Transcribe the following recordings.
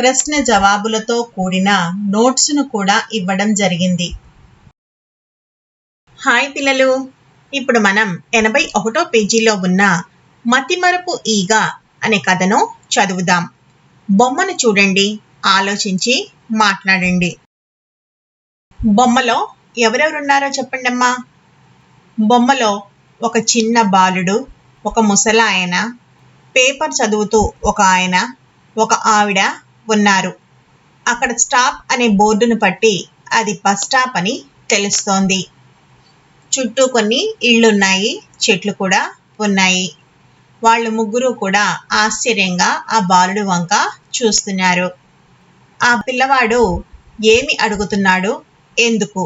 ప్రశ్న జవాబులతో కూడిన నోట్స్ను కూడా ఇవ్వడం జరిగింది. హాయ్ పిల్లలు ఇప్పుడు మనం ఎనభై ఒకటో పేజీలో ఉన్న మతిమరపు ఈగ అనే కథను చదువుదాం. బొమ్మను చూడండి ఆలోచించి మాట్లాడండి. బొమ్మలో ఎవరెవరున్నారో చెప్పండి అమ్మా బొమ్మలో ఒక చిన్న బాలుడు ఒక ముసలాయన పేపర్ చదువుతూ ఒక ఆయన ఒక ఆవిడ ఉన్నారు. అక్కడ స్టాప్ అనే బోర్డును పట్టి అది బస్ స్టాప్ అని తెలుస్తోంది. చుట్టూ కొన్ని ఇళ్ళున్నాయి చెట్లు కూడా ఉన్నాయి. వాళ్ళు ముగ్గురు కూడా ఆశ్చర్యంగా ఆ బాలుడు వంక చూస్తున్నారు. ఆ పిల్లవాడు ఏమి అడుగుతున్నాడు? ఎందుకు?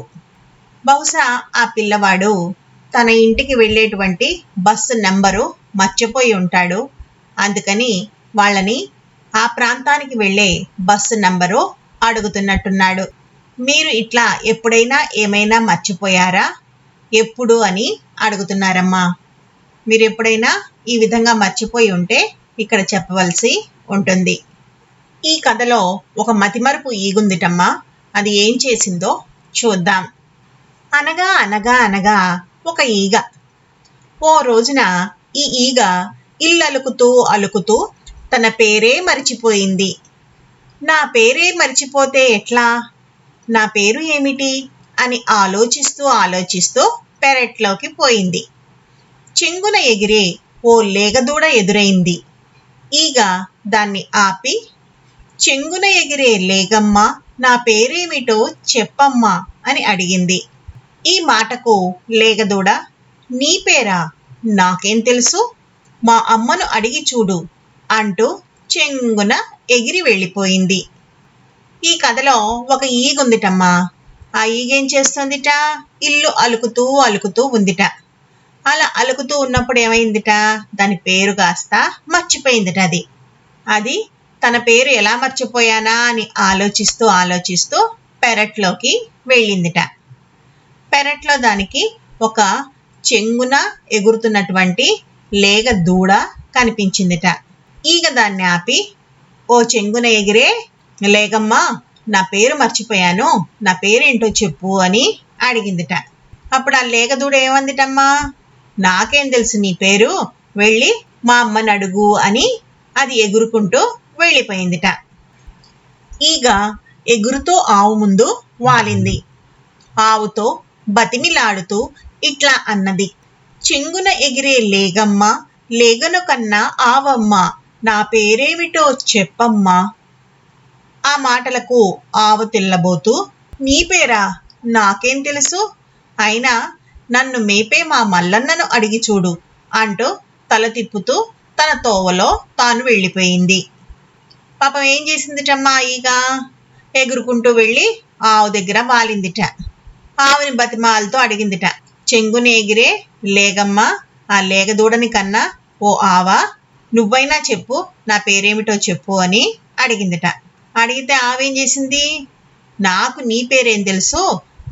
బహుశా ఆ పిల్లవాడు తన ఇంటికి వెళ్ళేటువంటి బస్సు నెంబరు మర్చిపోయి ఉంటాడు. అందుకని వాళ్ళని ఆ ప్రాంతానికి వెళ్ళే బస్సు నంబరు అడుగుతున్నట్టున్నాడు. మీరు ఇట్లా ఎప్పుడైనా ఏమైనా మర్చిపోయారా? ఎప్పుడు అని అడుగుతున్నారమ్మా. మీరు ఎప్పుడైనా ఈ విధంగా మర్చిపోయి ఉంటే ఇక్కడ చెప్పవలసి ఉంటుంది. ఈ కథలో ఒక మతిమరుపు ఈగుందిటమ్మా. అది ఏం చేసిందో చూద్దాం. అనగా అనగా అనగా ఒక ఈగ. ఓ రోజున ఈ ఈగ ఇల్లు అలుకుతూ అలుకుతూ తన పేరే మరిచిపోయింది. నా పేరే మరిచిపోతే ఎట్లా? నా పేరు ఏమిటి? అని ఆలోచిస్తూ ఆలోచిస్తూ పెరట్లోకి పోయింది. చెంగున ఎగిరే ఓ లేగదూడ ఎదురైంది. ఈగ దాన్ని ఆపి చెంగున ఎగిరే లేగమ్మ నా పేరేమిటో చెప్పమ్మా అని అడిగింది. ఈ మాటకు లేగదూడ నీ పేరా? నాకేం తెలుసు? మా అమ్మను అడిగి చూడు. అంటూ చెంగున ఎగిరి వెళ్ళిపోయింది. ఈ కథలో ఒక ఈగ ఉందిటమ్మా. ఆ ఈగేం చేస్తుందిట? ఇల్లు అలుకుతూ అలుకుతూ ఉందిట. అలా అలుకుతూ ఉన్నప్పుడు ఏమైందిట? దాని పేరు కాస్త మర్చిపోయిందిట అది. అది తన పేరు ఎలా మర్చిపోయానా అని ఆలోచిస్తూ ఆలోచిస్తూ పెరట్లోకి వెళ్ళిందిట. పెరట్లో దానికి ఒక చెంగున ఎగురుతున్నటువంటి లేగ దూడ కనిపించిందిట. ఈగ దాన్ని ఆపి ఓ చెంగున ఎగిరే లేగమ్మా నా పేరు మర్చిపోయాను నా పేరేంటో చెప్పు అని అడిగిందిట. అప్పుడు ఆ లేగదూడ ఏమందిటమ్మా? నాకేం తెలుసు నీ పేరు వెళ్ళి మా అమ్మని అడుగు అని అది ఎగురుకుంటూ వెళ్ళిపోయిందిట. ఈగ ఎగురుతూ ఆవు ముందు వాలింది. ఆవుతో బతిమిలాడుతూ ఇట్లా అన్నది. చెంగున ఎగిరే లేగమ్మ లేగను కన్నా ఆవమ్మ నా పేరేమిటో చెప్పమ్మా. ఆ మాటలకు ఆవు తెల్లబోతూ నీ పేరా? నాకేం తెలుసు? అయినా నన్ను మేపే మా మల్లన్నను అడిగి చూడు అంటూ తల తిప్పుతూ తన తోవలో తాను వెళ్ళిపోయింది. పాపం ఏం చేసిందిటమ్మా ఈగ? ఎగురుకుంటూ వెళ్ళి ఆవు దగ్గర వాలిందిట. ఆవుని బతిమాలతో అడిగిందిట. చెంగుని ఎగిరే ఆ లేగదూడని కన్నా ఓ ఆవా? నువ్వైనా చెప్పు నా పేరేమిటో చెప్పు అని అడిగిందిట. అడిగితే ఆవేం చేసింది? నాకు నీ పేరేం తెలుసు?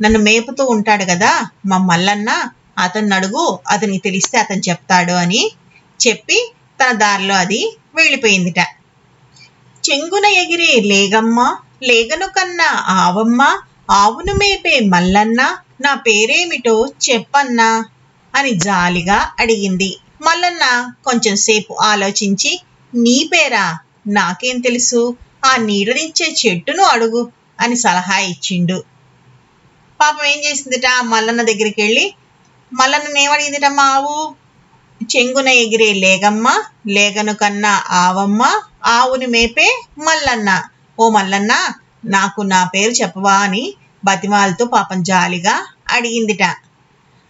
నన్ను మేపుతూ ఉంటాడు కదా మా మల్లన్న అతన్ని అడుగు అతనికి తెలిస్తే అతను చెప్తాడు అని చెప్పి తన దారిలో అది వెళ్ళిపోయిందిట. చెంగున ఎగిరే లేగమ్మ లేగను కన్నా ఆవమ్మ ఆవును మేపే మల్లన్న నా పేరేమిటో చెప్పన్నా అని జాలిగా అడిగింది. మల్లన్న కొంచెం సేపు ఆలోచించి నీ పేరా? నాకేం తెలుసు? ఆ నీడనిచ్చే చెట్టును అడుగు అని సలహా ఇచ్చిండు. పాపం ఏం చేసిందిట? మల్లన్న దగ్గరికి వెళ్ళి మల్లన్ననేమడిగిందిట మా ఆవు? చెంగున ఎగిరే లేగమ్మ లేగను కన్నా ఆవమ్మ ఆవుని మేపే మల్లన్న. ఓ మల్లన్న నాకు నా పేరు చెప్పవా అని బతిమాలతో పాపం జాలిగా అడిగిందిట.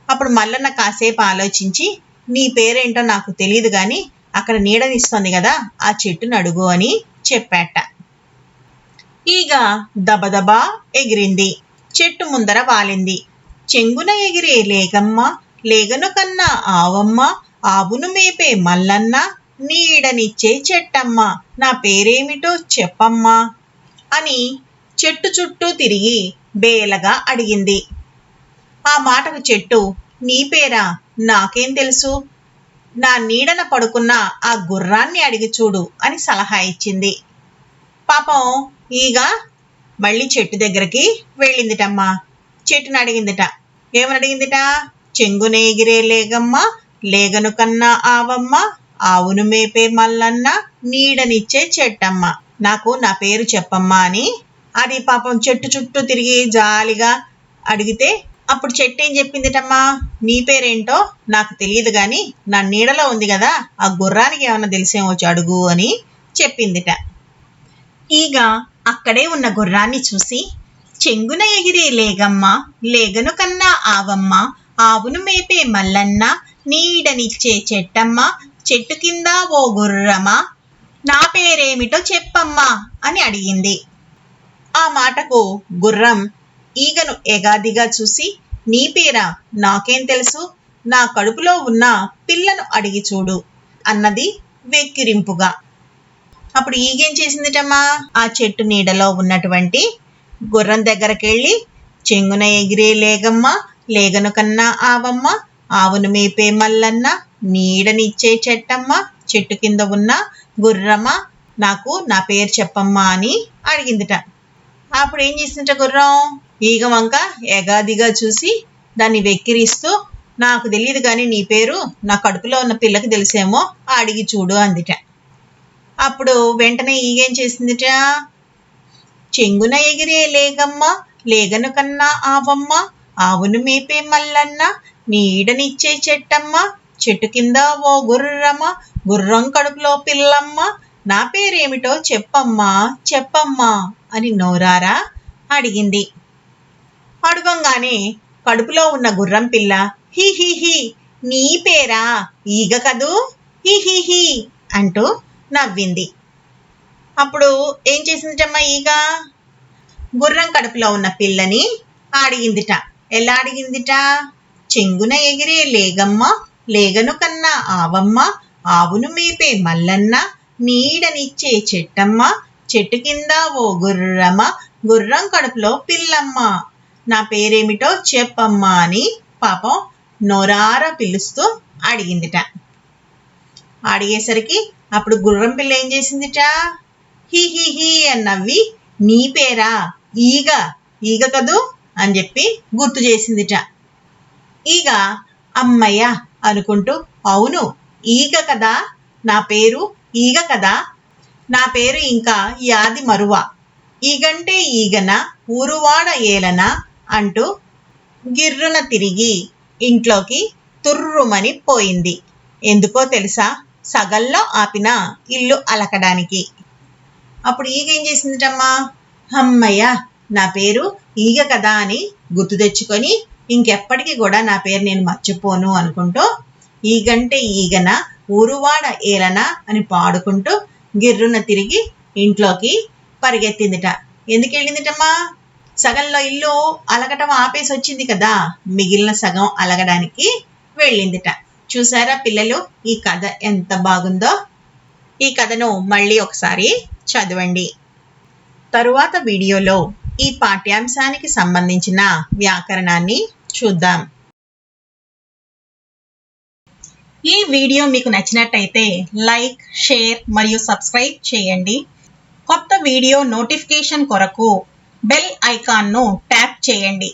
అప్పుడు మల్లన్న కాసేపు ఆలోచించి నీ పేరేంటో నాకు తెలియదు కానీ అక్కడ నీడనిస్తుంది కదా ఆ చెట్టును అడుగు అని చెప్పాట. ఈగ దబదబా ఎగిరింది చెట్టు ముందర వాలింది. చెంగున ఎగిరే లేగమ్మ లేగను కన్నా ఆవమ్మ ఆవును మేపే మల్లన్న నీడనిచ్చే చెట్టమ్మ నా పేరేమిటో చెప్పమ్మా అని చెట్టు చుట్టూ తిరిగి బేలగా అడిగింది. ఆ మాటకు చెట్టు నీ పేరా? నాకేం తెలుసు? నా నీడన పడుకున్న ఆ గుర్రాన్ని అడిగి చూడు అని సలహా ఇచ్చింది. పాపం ఈగ మళ్ళీ చెట్టు దగ్గరికి వెళ్ళిందిటమ్మా. చెట్టుని అడిగిందిట. ఏమని అడిగిందిట? చెంగున ఎగిరే లేగమ్మ లేగను కన్నా ఆవమ్మ ఆవును మేపే మల్లన్న నీడనిచ్చే చెట్టమ్మ. నాకు నా పేరు చెప్పమ్మా అని అది పాపం చెట్టు చుట్టూ తిరిగి జాలిగా అడిగితే అప్పుడు చెట్టు ఏం చెప్పిందిటమ్మా? నీ పేరేంటో నాకు తెలియదు గాని నా నీడలో ఉంది కదా ఆ గుర్రానికి ఏమన్నా తెలిసేమో వచ్చి అడుగు అని చెప్పిందిట. ఈగ అక్కడే ఉన్న గుర్రాన్ని చూసి చెంగున ఎగిరే లేగమ్మ లేగను కన్నా ఆవమ్మ ఆవును మేపే మల్లన్న నీడనిచ్చే చెట్టమ్మ చెట్టు కింద ఓ గుర్రమా నా పేరేమిటో చెప్పమ్మా అని అడిగింది. ఆ మాటకు గుర్రం ఈగను ఎగాదిగా చూసి నీ పేరా నాకేం తెలుసు? నా కడుపులో ఉన్న పిల్లను అడిగి చూడు అన్నది వెక్కిరింపుగా. అప్పుడు ఈగేం చేసిందిటమ్మా? ఆ చెట్టు నీడలో ఉన్నటువంటి గుర్రం దగ్గరకెళ్ళి చెంగున ఎగిరే లేగమ్మ లేగను కన్నా ఆవమ్మ ఆవును మేపే మల్లన్న నీడనిచ్చే చెట్టమ్మ చెట్టు కింద ఉన్న గుర్రమ్మ నాకు నా పేరు చెప్పమ్మా అని అడిగిందిట. అప్పుడు ఏం చేసిందట గుర్రం? ఈగ వంక ఎగాదిగా చూసి దాన్ని వెక్కిరిస్తూ నాకు తెలియదు కానీ నీ పేరు నా కడుపులో ఉన్న పిల్లకి తెలిసేమో అడిగి చూడు అందిట. అప్పుడు వెంటనే ఈగేం చేసిందిట? చెంగున ఎగిరే లేగమ్మ లేగను కన్నా ఆవమ్మ ఆవును మేపే మల్లన్న నీడనిచ్చే చెట్టమ్మ చెట్టు కింద ఓ గుర్రమ్మ గుర్రం కడుపులో పిల్లమ్మ నా పేరేమిటో చెప్పమ్మా చెప్పమ్మా అని నోరారా? అడిగింది. అడగంగానే కడుపులో ఉన్న గుర్రం పిల్ల హి హి హి నీ పేరా? ఈగ కదూ? హి హి హి అంటూ నవ్వింది. అప్పుడు ఏం చేసిందిటమ్మా ఈగ? గుర్రం కడుపులో ఉన్న పిల్లని అడిగిందిట. ఎలా అడిగిందిట? చెంగున ఎగిరే లేగమ్మ లేగను కన్నా ఆవమ్మ ఆవును మేపే మల్లన్న నీడనిచ్చే చెట్టమ్మ చెట్టు కింద ఓ గుర్రమ్మ గుర్రం కడుపులో పిల్లమ్మ నా పేరేమిటో చెప్పమ్మా అని పాపం నోరారా పిలుస్తూ అడిగిందిట. అడిగేసరికి అప్పుడు గుర్రం పిల్ల ఏం చేసిందిట? హీ హీ హీ అని నవ్వి నీ పేరా? ఈగ ఈగ కదూ? అని చెప్పి గుర్తు చేసిందిట. ఈగ అమ్మయ్య అనుకుంటూ అవును ఈగ కదా? నా పేరు ఈగ కదా? నా పేరు ఇంకా యాది మరువ. ఈగంటే ఈగన? ఊరువాడ ఏలన? అంటూ గిర్రున తిరిగి ఇంట్లోకి తుర్రుమని పోయింది. ఎందుకో తెలుసా? సగల్లో ఆపిన ఇల్లు అలకడానికి. అప్పుడు ఈగ ఏం చేసిందిటమ్మా? అమ్మయ్య నా పేరు ఈగ కదా అని గుర్తు తెచ్చుకొని ఇంకెప్పటికీ కూడా నా పేరు నేను మర్చిపోను అనుకుంటూ ఈగంటే ఈగన ఊరువాడ ఏలన అని పాడుకుంటూ గిర్రున తిరిగి ఇంట్లోకి పరిగెత్తిందిట. ఎందుకు వెళ్ళిందిటమ్మా? సగంలో ఇల్లు అలగటం ఆపేసి వచ్చింది కదా. మిగిలిన సగం అలగడానికి వెళ్ళిందిట. చూసారా పిల్లలు ఈ కథ ఎంత బాగుందో? ఈ కథను మళ్ళీ ఒకసారి చదవండి. తరువాత వీడియోలో ఈ పాఠ్యాంశానికి సంబంధించిన వ్యాకరణాన్ని చూద్దాం. ఈ వీడియో మీకు నచ్చినట్టయితే లైక్ షేర్ మరియు సబ్స్క్రైబ్ చేయండి. కొత్త వీడియో నోటిఫికేషన్ కొరకు బెల్ ఐకాన్ను ట్యాప్ చేయండి.